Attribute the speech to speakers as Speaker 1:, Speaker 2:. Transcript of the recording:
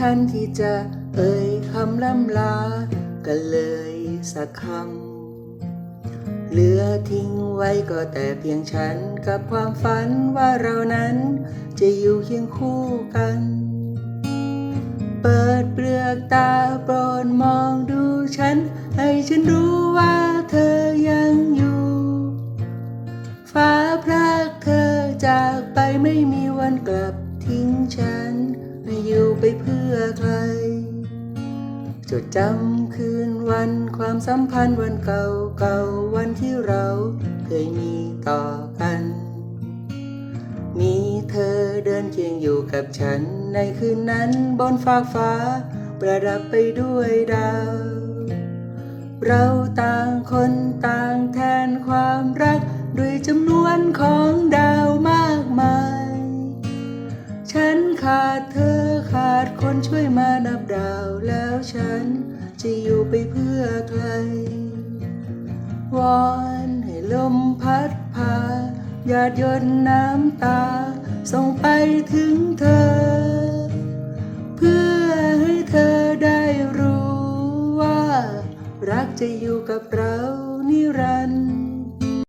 Speaker 1: คันที่จะเอ่ยคำล่ำลา กันเลยสักคำ เหลือทิ้งไว้ก็แต่เพียงฉันกับความฝันว่าเรานั้นจะอยู่เคียงคู่กัน เปิดเปลือกตาโปรดมองดูฉัน ให้ฉันรู้ว่าเธอยังอยู่ ฟ้าพรากเธอจากไปไม่มีวันกลับ ทิ้งฉันให้อยู่ไปเพื่อใคร จดจำคืนวันความสัมพันธ์วันเก่าเก่าๆวันที่เราเคยมีต่อกัน มีเธอเดินเคียงอยู่กับฉันในคืนนั้นบนฟากฟ้า ประดับไปด้วยดาว เราต่างคนต่างแทนความรัก ด้วยจำนวนของดาว เธอขาดคนช่วยมานับดาวแล้วฉันจะอยู่ไปเพื่อใคร วอนให้ลมพัดพาหยาดหยดน้ำตา ส่งไปถึงเธอ เพื่อให้เธอได้รู้ว่า รักจะอยู่กับเรานิรันดร์